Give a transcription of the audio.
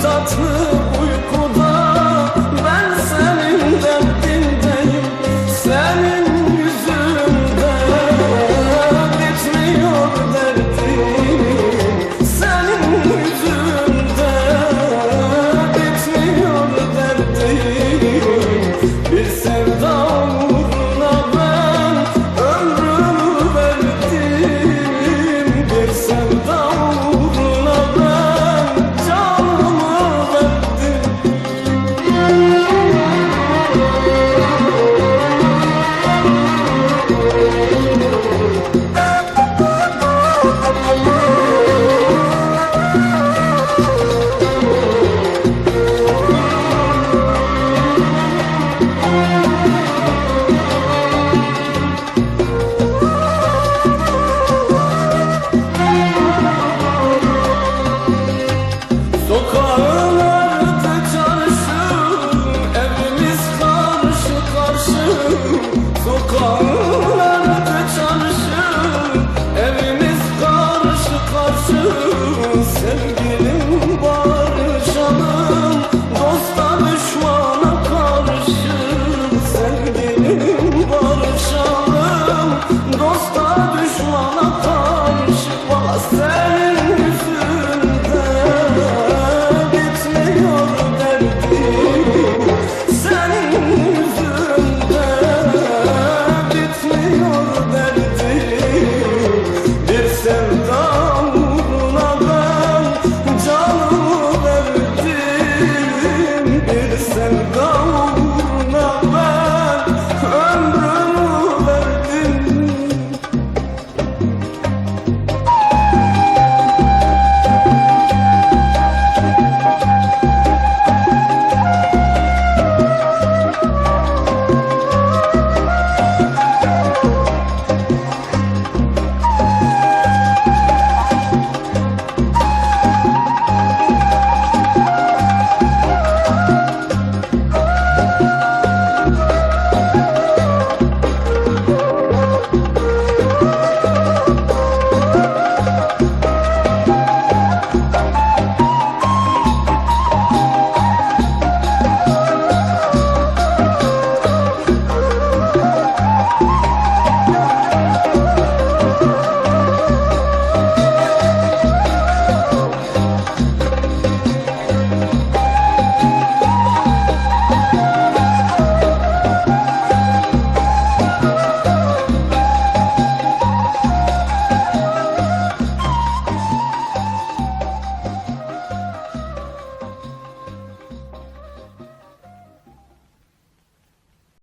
Gündüz atlı uykuda. Ben senin derdindeyim Senin yüzünden. Bitmiyor derdim Senin yüzünden. Bitmiyor derdim. Bir sevda uğruna ben Ömrümü verdim. Bir sevda